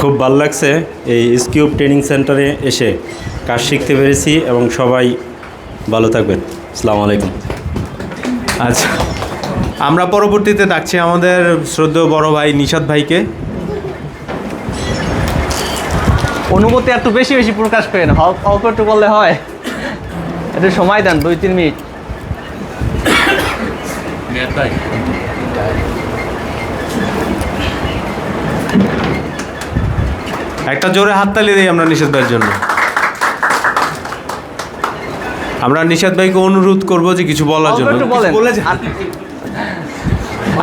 খুব ভালো লাগছে এই স্কিউব ট্রেনিং সেন্টারে এসে কাজ শিখতে পেরেছি এবং সবাই ভালো থাকবেন। আসসালামু আলাইকুম। আচ্ছা আমরা পরবর্তীতে ডাকছি আমাদের শ্রদ্ধেয় বড় ভাই নিশাদ ভাইকে। অনুভূতি একটু বেশি বেশি প্রকাশ করেন অল্প একটু করলে হয়। একটু সময় দেন দুই তিন মিনিট। একটা জোরে হাততালি দিই আমরা নিষাদ ভাইয়ের জন্য। আমরা নিষাদ ভাইকে অনুরোধ করব যে কিছু বলার জন্য।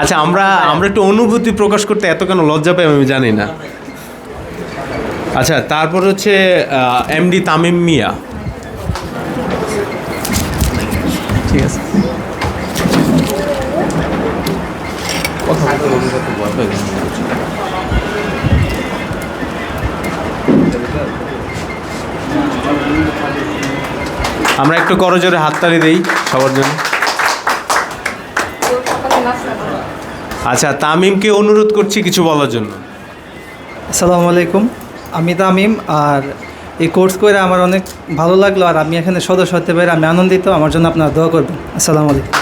আচ্ছা আমরা আমরা একটু অনুভূতি প্রকাশ করতে এত কেন লজ্জা পাই আমি জানি না। আচ্ছা তারপর হচ্ছে এমডি তামিম মিয়া। ঠিক আছে। আমরা একটু করজোরে হাততালি দিই সবার জন্য। আচ্ছা তামিমকে অনুরোধ করছি কিছু বলার জন্য। আসসালামু আলাইকুম। আমি তামিম, আর এই কোর্স করে আমার অনেক ভালো লাগল, আর আমি এখানে সদস্য হতে পেরে আমি আনন্দিত। আমার জন্য আপনারা দোয়া করবেন। আসসালামু আলাইকুম।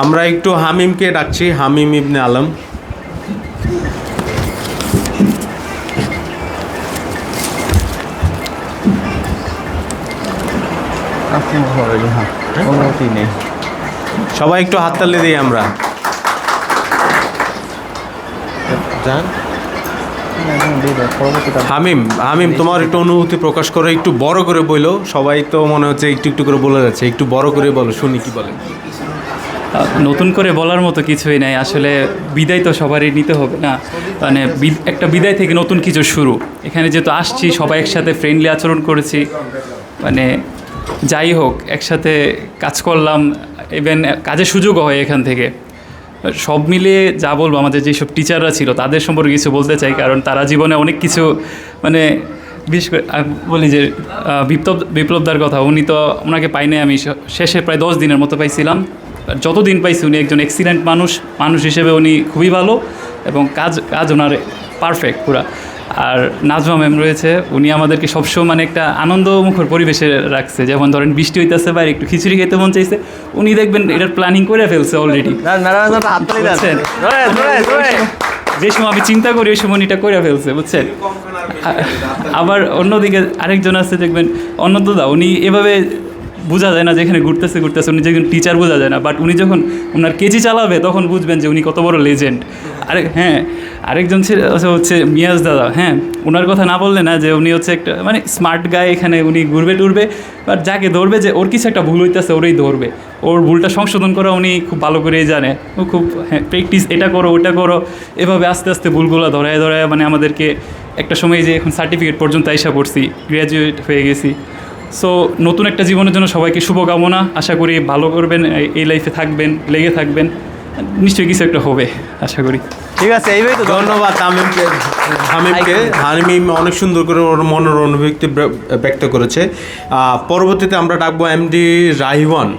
আমরা একটু হামিমকে ডাকছি হামিম ইবনে আলম। সবাই একটু হাততালি দিই আমরা। হামিম হামিম তোমার একটু অনুভূতি প্রকাশ করে একটু বড় করে বইলো সবাই তো মনে হচ্ছে একটু একটু করে বলে যাচ্ছে একটু বড় করে বলো শুনি কি বলে। নতুন করে বলার মতো কিছুই নাই। আসলে বিদায় তো সবারই নিতে হবে না। মানে একটা বিদায় থেকে নতুন কিছু শুরু। এখানে যেহেতু আসছি, সবাই একসাথে ফ্রেন্ডলি আচরণ করেছি। মানে যাই হোক, একসাথে কাজ করলাম ইভেন কাজের সুযোগও হয় এখান থেকে। সব মিলিয়ে যা বলব, আমাদের যেসব টিচাররা ছিল, তাদের সম্পর্কে কিছু বলতে চাই, কারণ তারা জীবনে অনেক কিছু মানে বিশেষ করে বলি যে বিপ্লব, বিপ্লবদার কথা, উনি তো ওনাকে পাইনি আমি। শেষে প্রায় দশ দিনের মতো পাইছিলাম। যতদিন পাইছি উনি একজন এক্সিলেন্ট মানুষ মানুষ হিসেবে উনি খুবই ভালো এবং কাজ কাজ ওনার পারফেক্ট পুরা। আর নাজমা ম্যাম রয়েছে উনি আমাদেরকে সবসময় মানে একটা আনন্দমুখর পরিবেশে রাখছে। যেমন ধরেন বৃষ্টি হইতেছে বাইরে একটু খিচুড়ি খেতে মন চাইছে উনি দেখবেন এটার প্ল্যানিং করে ফেলছে অলরেডি জোরে। যে সময় আমি চিন্তা করি ওই সময় এটা করে ফেলছে বুঝছেন? আবার অন্যদিকে আরেকজন আছে দেখবেন অন্যদা উনি এভাবে বোঝা যায় না যেখানে ঘুরতেছে ঘুরতেছে, উনি যেখানে টিচার বোঝা যায় না বাট উনি যখন ওনার কেজি চালাবে, তখন বুঝবেন যে উনি কত বড় লেজেন্ড আরেক হ্যাঁ আরেকজন ছিল হচ্ছে মিয়াজ দাদা হ্যাঁ ওনার কথা না বললে না যে উনি হচ্ছে একটা মানে স্মার্ট গায়ে এখানে উনি ঘুরবে, টুরবে বাট যাকে ধরবে যে ওর কিছু একটা ভুল হইতেছে, ওরই ধরবে। ওর ভুলটা সংশোধন করা উনি খুব ভালো করেই জানে। ও খুব হ্যাঁ প্র্যাকটিস এটা করো, ওটা করো, এভাবে আস্তে আস্তে ভুলগুলো ধরায় ধরায় মানে আমাদেরকে একটা সময় যে এখন সার্টিফিকেট পর্যন্ত আইসা পড়ছি গ্র্যাজুয়েট হয়ে গেছি। সো নতুন একটা জীবনের জন্য সবাইকে শুভকামনা। আশা করি ভালো করবেন এই- লাইফে থাকবেন লেগে থাকবেন। নিশ্চয়ই কিছু একটা হবে আশা করি। ঠিক আছে এইভাবে তো ধন্যবাদ তামিমকে। হামিমকে। হামিম অনেক সুন্দর করে ওর মনের অনুভূতি ব্যক্ত করেছে। পরবর্তীতে আমরা ডাকবো এমডি রাহিওয়ান